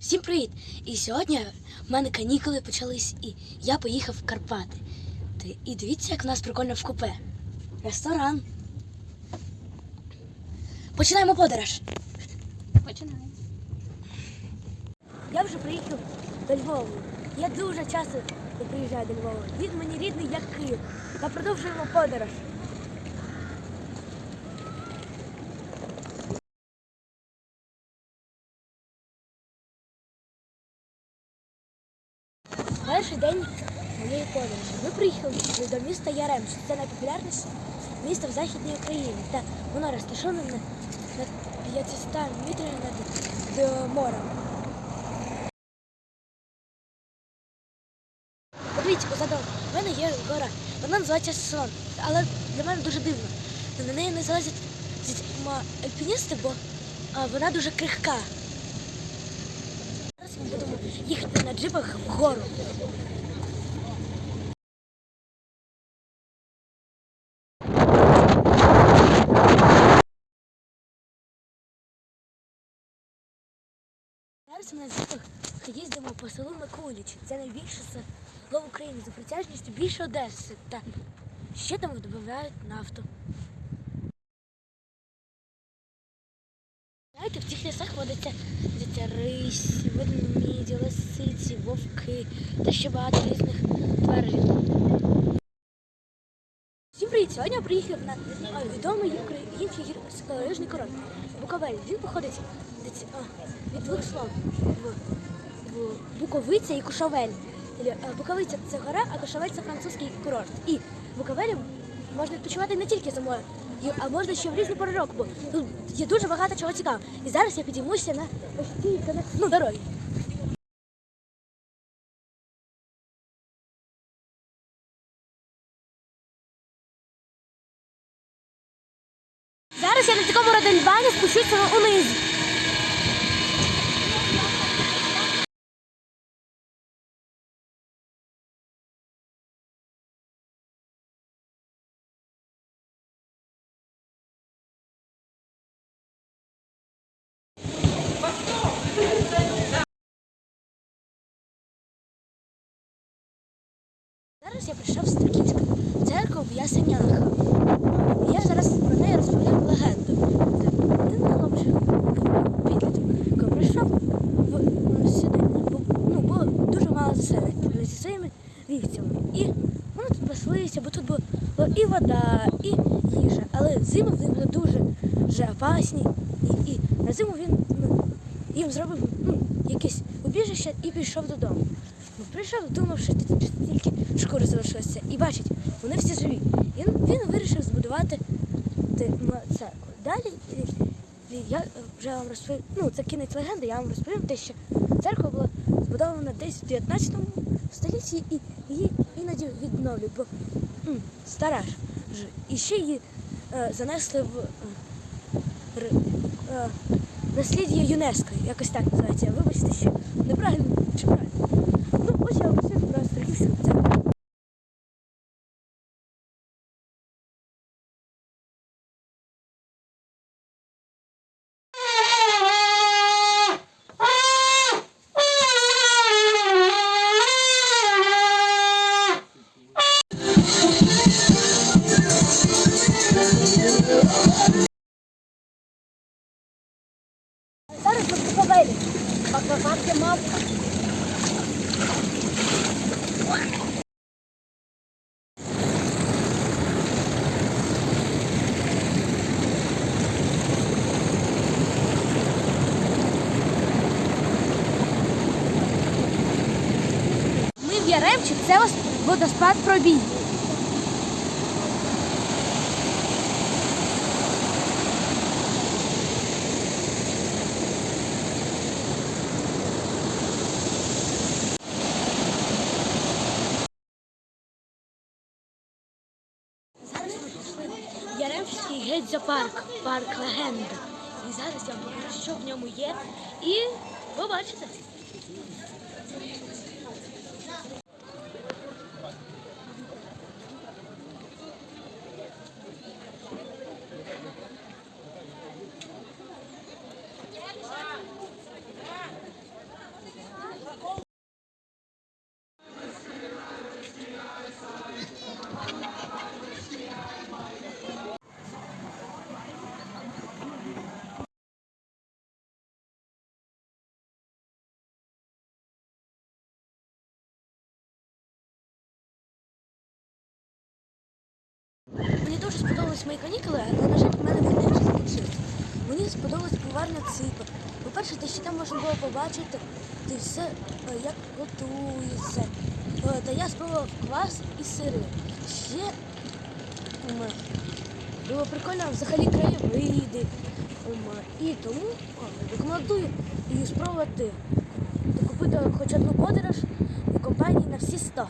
Всім привіт! І сьогодні в мене канікули почались, і я поїхав в Карпати. І дивіться, як в нас прикольно в купе. Ресторан. Починаємо подорож. Починаємо. Я вже приїхав до Львова. Я дуже часто приїжджаю до Львова. Він мені рідний, як Київ. Та продовжуємо подорож. Перший день моєї подорожі. Ми приїхали до міста Яремче. Це найпопулярніше місто в Західній Україні. Та воно розташоване на, на 500 метрів над морем. Подивіться, позаду в мене є гора. Вона називається Сон. Але для мене дуже дивно. На неї не залазять альпіністи, бо вона дуже крихка. Зараз ми будемо їхати на джипах вгору. Зараз ми на джипах їздимо по селу Микуліч. Це найбільше село в Україні за протяжністю більше Одеси. Та ще там додають нафту. Водиться водиться ведмеді, лисиці, вовки та ще багато різних тварин. Всім привіт! Сьогодні я приїхав на відомий український гірськолижний курорт Буковель. Він походить від, двох слов Буковиця і Кушовель. Буковиця це гора, а Кушовель це французький курорт. І в Буковелі можна відпочивати не тільки зимою, а можна ще в різні пори року, бо тут є дуже багато чого цікавого. І зараз я підіймуся на ось ці ну, дороги. Зараз я на такому родельбані спущуся униз. Зараз я прийшов в Строківську церкву в Ясенях. Ну, Я зараз про неї розповім легенду. Один хлопчик підліток прийшов в, сюди, бо ну, було дуже мало заселень зі своїми вівцями. І вони тут паслися, бо тут було і вода, і їжа. Але зими в них були дуже вже опасні. І, і на зиму він ну, їм зробив ну, якесь убіжище і пішов додому. Ну, прийшов, думав, що тільки шкури залишилися. І бачить, вони всі живі. І він, вирішив збудувати те- церкву. Далі я вже вам розповім, ну це кінець легенди, я вам розповім те, що церква була збудована десь в 19 столітті і її іноді відновлюють, бо м, стара ж. І ще її е, занесли в е, е, насліддя ЮНЕСКО, якось так називається. Вибачте, що неправильно чи правильно. Яремчі, це водоспад пробій. Яремчий геть-зоопарк, парк легенда. І зараз я вам покажу, що в ньому є. І побачите. Дуже сподобались мої канікули, але, на жаль, в мене вони вже закінчилися. Мені сподобалось поварня ципа. По-перше, те, що там можна було побачити, ти все, е, як готується. Е, Та я спробував квас і сири. Ще було прикольно взагалі краєвиди. І тому рекомендую її спробувати купити хоч одну подорож в компанії на всі 100.